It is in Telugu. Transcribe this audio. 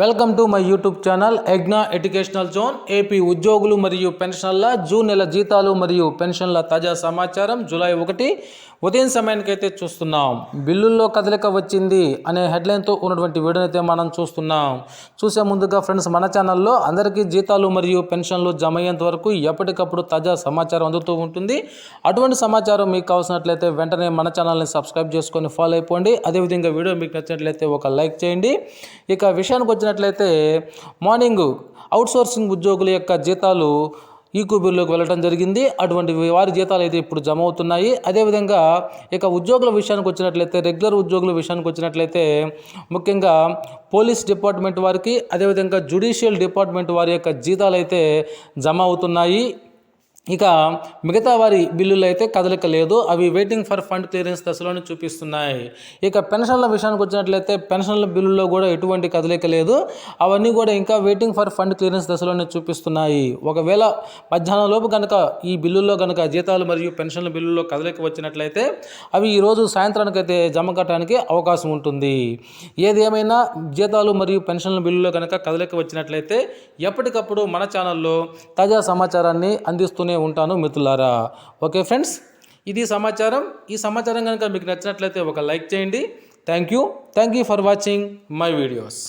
Welcome to my YouTube channel ఎగ్నా educational zone AP ఉద్యోగులు మరియు పెన్షన్ల జూన్ నెల జీతాలు మరియు పెన్షన్ల తాజా సమాచారం జూలై ఒకటి. ఉదయం సమయానికి అయితే చూస్తున్నాం. బిల్లుల్లో కదలిక వచ్చింది అనే హెడ్లైన్తో ఉన్నటువంటి వీడియోనైతే అయితే మనం చూస్తున్నాం. చూసే ముందుగా ఫ్రెండ్స్ మన ఛానల్లో అందరికీ జీతాలు మరియు పెన్షన్లు జమ అయ్యేంత వరకు ఎప్పటికప్పుడు తాజా సమాచారం అందుతూ ఉంటుంది. అటువంటి సమాచారం మీకు కావాల్సినట్లయితే వెంటనే మన ఛానల్ని సబ్స్క్రైబ్ చేసుకొని ఫాలో అయిపోండి. అదేవిధంగా వీడియో మీకు నచ్చినట్లయితే ఒక లైక్ చేయండి. ఇక విషయానికి వచ్చినట్లయితే మార్నింగ్ అవుట్సోర్సింగ్ ఉద్యోగుల యొక్క జీతాలు ఈ వెళ్ళడం జరిగింది. అటువంటి వారి జీతాలు అయితే ఇప్పుడు జమ అవుతున్నాయి. అదేవిధంగా ఇక ఉద్యోగుల విషయానికి వచ్చినట్లయితే రెగ్యులర్ ఉద్యోగుల విషయానికి వచ్చినట్లయితే ముఖ్యంగా పోలీస్ డిపార్ట్మెంట్ వారికి అదేవిధంగా జుడిషియల్ డిపార్ట్మెంట్ వారి యొక్క జీతాలు అయితే జమ అవుతున్నాయి. ఇక మిగతా వారి బిల్లులు అయితే కదలిక లేదు అవి వెయిటింగ్ ఫర్ ఫండ్ క్లియరెన్స్ దశలోనే చూపిస్తున్నాయి. ఇక పెన్షన్ల విషయానికి వచ్చినట్లయితే పెన్షన్ల బిల్లుల్లో కూడా ఎటువంటి కదలిక లేదు అవన్నీ కూడా ఇంకా వెయిటింగ్ ఫర్ ఫండ్ క్లియరెన్స్ దశలోనే చూపిస్తున్నాయి. ఒకవేళ మధ్యాహ్నం లోపు కనుక ఈ బిల్లుల్లో కనుక జీతాలు మరియు పెన్షన్ల బిల్లుల్లో కదలిక వచ్చినట్లయితే అవి ఈరోజు సాయంత్రానికి అయితే జమ కట్టడానికి అవకాశం ఉంటుంది. ఏది ఏమైనా జీతాలు మరియు పెన్షన్ల బిల్లుల్లో కనుక కదలిక వచ్చినట్లయితే ఎప్పటికప్పుడు మన ఛానల్లో తాజా సమాచారాన్ని అందిస్తూనే ఉంటాను మిత్రులారా. ఓకే ఫ్రెండ్స్ ఇది సమాచారం. ఈ సమాచారం కనుక మీకు నచ్చినట్లయితే ఒక లైక్ చేయండి. Thank you thank you for watching my videos